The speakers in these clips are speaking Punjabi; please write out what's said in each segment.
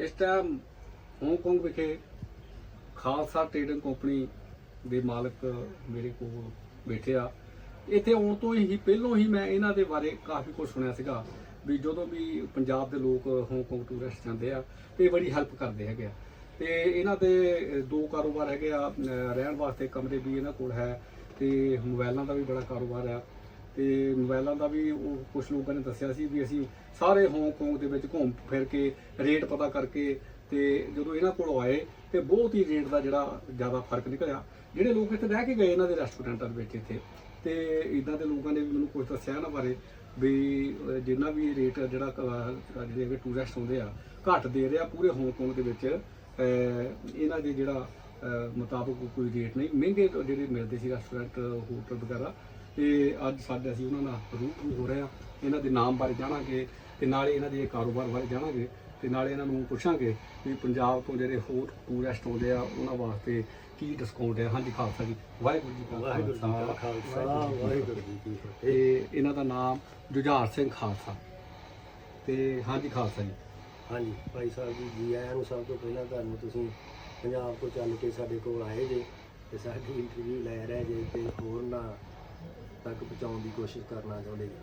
ਇਸ ਟਾਈਮ ਹਾਂਗਕਾਂਗ ਵਿਖੇ ਖਾਲਸਾ ਟ੍ਰੇਡਿੰਗ ਕੰਪਨੀ ਦੇ ਮਾਲਕ ਮੇਰੇ ਕੋਲ ਬੈਠੇ ਆ। ਇੱਥੇ ਆਉਣ ਤੋਂ ਹੀ ਪਹਿਲਾਂ ਹੀ ਮੈਂ ਇਹਨਾਂ ਦੇ ਬਾਰੇ ਕਾਫੀ ਕੁਝ ਸੁਣਿਆ ਸੀਗਾ ਵੀ ਜਦੋਂ ਵੀ ਪੰਜਾਬ ਦੇ ਲੋਕ ਹਾਂਗਕਾਂਗ ਟੂਰਿਸਟ ਜਾਂਦੇ ਆ ਤੇ ਬੜੀ ਹੈਲਪ ਕਰਦੇ ਹੈਗੇ ਆ। ਤੇ ਇਹਨਾਂ ਦੇ ਦੋ ਕਾਰੋਬਾਰ ਹੈਗੇ ਆ ਰਹਿਣ ਵਾਸਤੇ ਕਮਰੇ ਵੀ ਇਹਨਾਂ ਕੋਲ ਹੈ ਤੇ ਮੋਬਾਈਲਾਂ ਦਾ ਵੀ ਬੜਾ ਕਾਰੋਬਾਰ ਆ। ਤੇ ਮੋਬਾਈਲਾਂ ਦਾ ਵੀ ਉਹ ਕੁਝ ਲੋਕਾਂ ਨੇ ਦੱਸਿਆ ਸੀ ਵੀ ਅਸੀਂ ਸਾਰੇ ਹਾਂਗਕਾਂਗ ਦੇ ਵਿੱਚ ਘੁੰਮ ਫਿਰ ਕੇ ਰੇਟ ਪਤਾ ਕਰਕੇ ਤੇ ਜਦੋਂ ਇਹਨਾਂ ਕੋਲ ਆਏ ਤੇ ਬਹੁਤ ਹੀ ਰੇਟ ਦਾ ਜਿਹੜਾ ਜ਼ਿਆਦਾ ਫ਼ਰਕ ਨਿਕਲਿਆ। ਜਿਹੜੇ ਲੋਕ ਇੱਥੇ ਰਹਿ ਕੇ ਗਏ ਇਹਨਾਂ ਦੇ ਰੈਸਟੋਰੈਂਟਾਂ ਦੇ ਵਿੱਚ ਇੱਥੇ ਤੇ ਇਦਾਂ ਦੇ ਲੋਕਾਂ ਨੇ ਵੀ ਮੈਨੂੰ ਕੁਝ ਦੱਸਿਆ ਇਹਨਾਂ ਬਾਰੇ ਵੀ ਜਿੰਨਾ ਵੀ ਰੇਟ ਜਿਹੜਾ ਕ- ਜਿਹੜੇ ਟੂਰਿਸਟ ਹੁੰਦੇ ਆ, ਘੱਟ ਦੇ ਰਿਹਾ ਪੂਰੇ ਹਾਂਗਕਾਂਗ ਦੇ ਵਿੱਚ। ਇਹਨਾਂ ਦੇ ਜਿਹੜਾ ਮੁਤਾਬਕ ਕੋਈ ਰੇਟ ਨਹੀਂ। ਮਹਿੰਗੇ ਜਿਹੜੇ ਮਿਲਦੇ ਸੀ ਰੈਸਟੋਰੈਂਟ ਹੋਟਲ ਵਗੈਰਾ ਤੇ ਅੱਜ ਸਾਡੇ ਅਸੀਂ ਉਹਨਾਂ ਨਾਲ ਰੂਬਰੂ ਹੋ ਰਹੇ ਆ ਇਹਨਾਂ ਦੇ ਨਾਮ ਬਾਰੇ ਜਾਣਾਂਗੇ ਤੇ ਨਾਲੇ ਇਹਨਾਂ ਦੇ ਕਾਰੋਬਾਰ ਬਾਰੇ ਜਾਣਾਂਗੇ ਤੇ ਨਾਲੇ ਇਹਨਾਂ ਨੂੰ ਪੁੱਛਾਂਗੇ ਵੀ ਪੰਜਾਬ ਤੋਂ ਜਿਹੜੇ ਹੋਰ ਟੂਰਿਸਟ ਆਉਂਦੇ ਆ ਉਹਨਾਂ ਵਾਸਤੇ ਕੀ ਡਿਸਕਾਊਂਟ ਹੈ? ਹਾਂਜੀ ਖਾਲਸਾ ਜੀ। ਵਾਹਿਗੁਰੂ ਜੀ ਕਾ ਖਾਲਸਾ। ਖਾਲਸਾ। ਵਾਹਿਗੁਰੂ ਜੀ ਕੀ ਫਤਿਹ। ਤੇ ਇਹਨਾਂ ਦਾ ਨਾਮ ਜੁਝਾਰ ਸਿੰਘ ਖਾਲਸਾ। ਤੇ ਹਾਂਜੀ ਖਾਲਸਾ ਜੀ। ਹਾਂਜੀ ਭਾਈ ਸਾਹਿਬ ਜੀ ਜੀ ਆਇਆਂ ਨੂੰ ਸਭ ਤੋਂ ਪਹਿਲਾਂ ਤੁਹਾਨੂੰ ਤੁਸੀਂ ਪੰਜਾਬ ਤੋਂ ਚੱਲ ਕੇ ਸਾਡੇ ਕੋਲ ਆਏ ਜੇ ਤੇ ਸਾਡੀ ਇੰਟਰਵਿਊ ਲੈ ਰਹੇ ਜੇ ਤੇ ਹੋਰਨਾਂ ਤੱਕ ਪਹੁੰਚਾਉਣ ਦੀ ਕੋਸ਼ਿਸ਼ ਕਰਨਾ ਚਾਹੁੰਦੇ ਜੀ।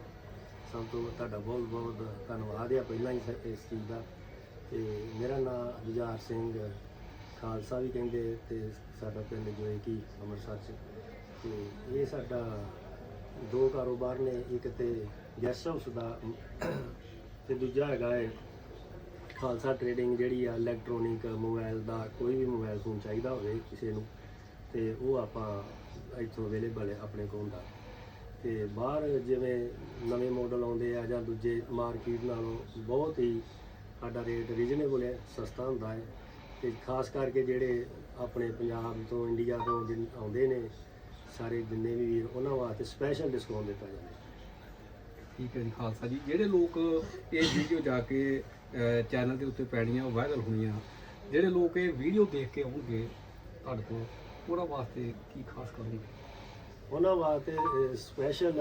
ਸਭ ਤੋਂ ਤੁਹਾਡਾ ਬਹੁਤ ਬਹੁਤ ਧੰਨਵਾਦ ਆ ਪਹਿਲਾਂ ਹੀ ਸ- ਇਸ ਚੀਜ਼ ਦਾ। ਤੇ ਮੇਰਾ ਨਾਮ ਜੁਝਾਰ ਸਿੰਘ ਖਾਲਸਾ ਵੀ ਕਹਿੰਦੇ ਤੇ ਸਾਡਾ ਪਿੰਡ ਜੋ ਹੈ ਕਿ ਅੰਮ੍ਰਿਤਸਰ ਚ। ਤੇ ਇਹ ਸਾਡਾ ਦੋ ਕਾਰੋਬਾਰ ਨੇ, ਇੱਕ ਤੇ ਗੈਸਟ ਹਾਊਸ ਦਾ ਤੇ ਦੂਜਾ ਹੈਗਾ ਹੈ ਖਾਲਸਾ ਟ੍ਰੇਡਿੰਗ ਜਿਹੜੀ ਆ, ਇਲੈਕਟ੍ਰੋਨਿਕ ਮੋਬਾਈਲ ਦਾ, ਕੋਈ ਵੀ ਮੋਬਾਈਲ ਫੋਨ ਚਾਹੀਦਾ ਹੋਵੇ ਕਿਸੇ ਨੂੰ ਤੇ ਉਹ ਆਪਾਂ ਇੱਥੋਂ ਅਵੇਲੇਬਲ ਹੈ ਆਪਣੇ ਕੋਲ ਦਾ। ਤੇ ਬਾਹਰ ਜਿਵੇਂ ਨਵੇਂ ਮਾਡਲ ਆਉਂਦੇ ਆ ਜਾਂ ਦੂਜੇ ਮਾਰਕੀਟ ਨਾਲੋਂ ਬਹੁਤ ਹੀ ਸਾਡਾ ਰੇਟ ਰੀਜਨੇਬਲ ਹੈ, ਸਸਤਾ ਹੁੰਦਾ ਹੈ। ਤੇ ਖਾਸ ਕਰਕੇ ਜਿਹੜੇ ਆਪਣੇ ਪੰਜਾਬ ਤੋਂ ਇੰਡੀਆ ਤੋਂ ਜਿਨ ਆਉਂਦੇ ਨੇ, ਸਾਰੇ ਜਿੰਨੇ ਵੀ ਵੀਰ, ਉਹਨਾਂ ਵਾਸਤੇ ਸਪੈਸ਼ਲ ਡਿਸਕਾਊਂਟ ਦਿੱਤਾ ਜਾਂਦਾ ਹੈ। ਠੀਕ ਹੈ ਜੀ, ਖਾਲਸਾ ਜੀ। ਜਿਹੜੇ ਲੋਕ ਇਹ ਵੀਡੀਓ ਜਾ ਕੇ ਚੈਨਲ ਦੇ ਉੱਤੇ ਪੈਣੀਆਂ ਵਾਇਰਲ ਹੋਣੀਆਂ, ਜਿਹੜੇ ਲੋਕ ਇਹ ਵੀਡੀਓ ਦੇਖ ਕੇ ਆਉਣਗੇ ਤੁਹਾਡੇ ਕੋਲ ਉਹਨਾਂ ਵਾਸਤੇ ਕੀ ਖਾਸ ਕਰੋਗੇ ਉਹਨਾਂ ਵਾਸਤੇ ਸਪੈਸ਼ਲ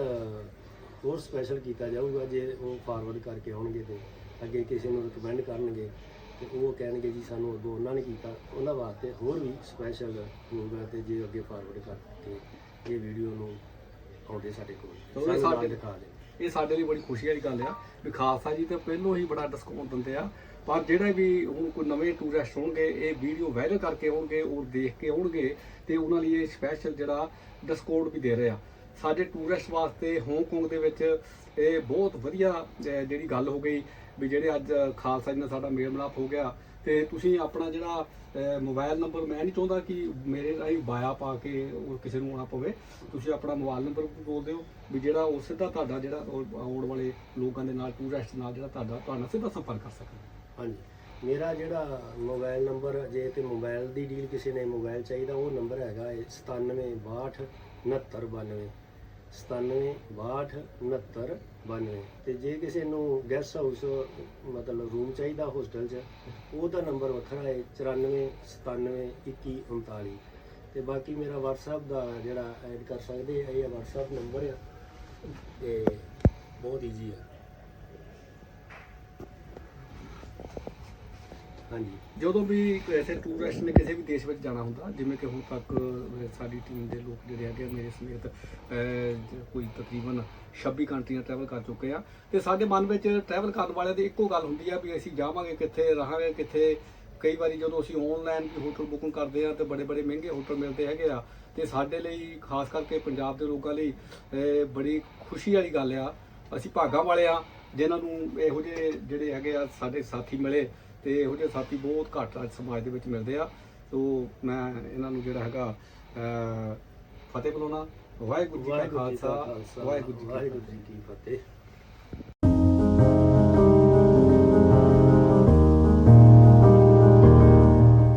ਹੋਰ ਸਪੈਸ਼ਲ ਕੀਤਾ ਜਾਊਗਾ ਜੇ ਉਹ ਫਾਰਵਰਡ ਕਰਕੇ ਆਉਣਗੇ ਤੇ ਅੱਗੇ ਕਿਸੇ ਨੂੰ ਰਿਕਮੈਂਡ ਕਰਨਗੇ ਤੇ ਉਹ ਕਹਿਣਗੇ ਜੀ ਸਾਨੂੰ ਅੱਗੋਂ ਉਹਨਾਂ ਨੇ ਕੀਤਾ। ਉਹਨਾਂ ਵਾਸਤੇ ਹੋਰ ਵੀ ਸਪੈਸ਼ਲ ਹੋਊਗਾ ਤੇ ਜੇ ਅੱਗੇ ਫਾਰਵਰਡ ਕਰਕੇ ਇਹ ਵੀਡੀਓ ਨੂੰ ਆਉਂਦੇ ਸਾਡੇ ਕੋਲ। ਇਹ ਸਾਡੇ- ਦਿਖਾ ਦੇ ਇਹ ਸਾਡੇ ਲਈ ਬੜੀ ਖੁਸ਼ੀ ਵਾਲੀ ਗੱਲ ਆ। ਵੀ ਖਾਲਸਾ ਜੀ ਤੇ ਪਹਿਲੋਂ ਹੀ ਬੜਾ ਡਿਸਕਾਊਂਟ ਦਿੰਦੇ ਆ। ਪਰ ਜਿਹੜੇ ਵੀ ਹੁਣ ਕੋਈ ਨਵੇਂ ਟੂਰਿਸਟ ਹੋਣਗੇ ਇਹ ਵੀਡੀਓ ਵਾਇਰਲ ਕਰਕੇ ਹੋਣਗੇ ਉਹ ਦੇਖ ਕੇ ਆਉਣਗੇ ਤੇ ਉਹਨਾਂ ਲਈ ਇਹ ਸਪੈਸ਼ਲ ਜਿਹੜਾ ਡਿਸਕਾਊਂਟ ਵੀ ਦੇ ਰਹੇ ਆ। ਸਾਡੇ ਟੂਰਿਸਟ ਵਾਸਤੇ ਹਾਂਗਕਾਂਗ ਦੇ ਵਿੱਚ ਇਹ ਬਹੁਤ ਵਧੀਆ ਜਿਹੜੀ ਗੱਲ ਹੋ ਗਈ ਵੀ ਜਿਹੜੇ ਅੱਜ ਖਾਲਸਾ ਜੀ ਨਾਲ ਸਾਡਾ ਮੇਲ ਮਿਲਾਪ ਹੋ ਗਿਆ। ਤੇ ਤੁਸੀਂ ਆਪਣਾ ਜਿਹੜਾ ਅਹ, ਮੋਬਾਈਲ ਨੰਬਰ ਮੈਂ ਨਹੀਂ ਚਾਹੁੰਦਾ ਕਿ ਮੇਰੇ ਰਾਹੀਂ ਬਾਇਆ ਪਾ ਕੇ ਉਹ ਕਿਸੇ ਨੂੰ ਆਉਣਾ ਪਵੇ। ਤੁਸੀਂ ਆਪਣਾ ਮੋਬਾਈਲ ਨੰਬਰ ਬੋਲ ਦਿਓ ਵੀ ਜਿਹੜਾ ਉਹ ਸਿੱਧਾ ਤੁਹਾਡਾ ਜਿਹੜਾ ਉਹ ਆਉਣ ਵਾਲੇ ਲੋਕਾਂ ਦੇ ਨਾਲ ਟੂਰਿਸਟ ਨਾਲ ਜਿਹੜਾ ਤੁਹਾਡਾ ਤੁਹਾਡਾ ਸਿੱਧਾ ਸੰਪਰਕ ਕਰ ਸਕਣ। ਹਾਂਜੀ। ਮੇਰਾ ਜਿਹੜਾ ਮੋਬਾਈਲ ਨੰਬਰ ਜੇ ਤੇ ਮੋਬਾਈਲ ਦੀ ਡੀਲ ਕਿਸੇ ਨੇ ਮੋਬਾਈਲ ਚਾਹੀਦਾ, ਉਹ ਨੰਬਰ ਹੈਗਾ ਹੈ 9762 6992 9762 6992 ਤੇ ਜੇ ਕਿਸੇ ਨੂੰ ਗੈਸਟ ਹਾਊਸ ਮਤਲਬ ਰੂਮ ਚਾਹੀਦਾ ਹੋਸਟਲ 'ਚ ਉਹਦਾ ਨੰਬਰ ਵੱਖਰਾ ਹੈ 94 97 21 39 ਤੇ ਬਾਕੀ ਮੇਰਾ WhatsApp ਦਾ ਜਿਹੜਾ ਐਡ ਕਰ ਸਕਦੇ ਆ, ਇਹ WhatsApp ਨੰਬਰ ਆ, ਤੇ ਬਹੁਤ ਈਜ਼ੀ ਆ। ਹਾਂਜੀ। ਜਦੋਂ ਵੀ ਐਸੇ ਟੂਰਿਸਟ ਨੇ ਕਿਸੇ ਵੀ ਦੇਸ਼ ਵਿੱਚ ਜਾਣਾ ਹੁੰਦਾ ਜਿਵੇਂ ਕਿ ਹੁਣ ਤੱਕ ਸਾਡੀ ਟੀਮ ਦੇ ਲੋਕ ਜਿਹੜੇ ਹੈਗੇ ਆ, ਮੇਰੇ ਸਮੇਤ ਅਹ, ਕੋਈ ਤਕਰੀਬਨ 26 ਕੰਟਰੀਆਂ ਟਰੈਵਲ ਕਰ ਚੁੱਕੇ ਆ। ਤੇ ਸਾਡੇ ਮਨ ਵਿੱਚ ਟਰੈਵਲ ਕਰਨ ਵਾਲਿਆਂ ਦੀ ਇੱਕੋ ਗੱਲ ਹੁੰਦੀ ਆ ਵੀ ਅਸੀਂ ਜਾਵਾਂਗੇ ਕਿੱਥੇ ਰਹਾਂਗੇ ਕਿੱਥੇ। ਕਈ ਵਾਰੀ ਜਦੋਂ ਅਸੀਂ ਆਨਲਾਈਨ ਵੀ ਹੋਟਲ ਬੁਕਿੰਗ ਕਰਦੇ ਆ ਤੇ ਬੜੇ ਬੜੇ ਮਹਿੰਗੇ ਹੋਟਲ ਮਿਲਦੇ ਹੈਗੇ ਆ। ਤੇ ਸਾਡੇ ਲਈ ਖਾਸ ਕਰਕੇ ਪੰਜਾਬ ਦੇ ਲੋਕਾਂ ਲਈ ਅਹ, ਬੜੀ ਖੁਸ਼ੀ ਵਾਲੀ ਗੱਲ ਆ। ਅਸੀਂ ਭਾਗਾਂ ਵਾਲੇ ਆ ਜਿਨ੍ਹਾਂ ਨੂੰ ਇਹੋ ਜਿਹੇ ਜਿਹੜੇ ਹੈਗੇ ਆ ਸਾਡੇ ਸਾਥੀ ਮਿਲੇ ਤੇ ਇਹੋ ਜਿਹੇ ਸਾਥੀ ਬਹੁਤ ਘੱਟ ਅੱਜ ਸਮਾਜ ਦੇ ਵਿੱਚ ਮਿਲਦੇ ਆ। ਸੋ ਮੈਂ ਇਹਨਾਂ ਨੂੰ ਜਿਹੜਾ ਹੈਗਾ ਫਤਿਹ ਬੁਲਾਉਣਾ। ਵਾਹਿਗੁਰੂ ਜੀ ਕਾ ਖਾਲਸਾ ਵਾਹਿਗੁਰੂ ਜੀ ਕੀ ਫਤਿਹ।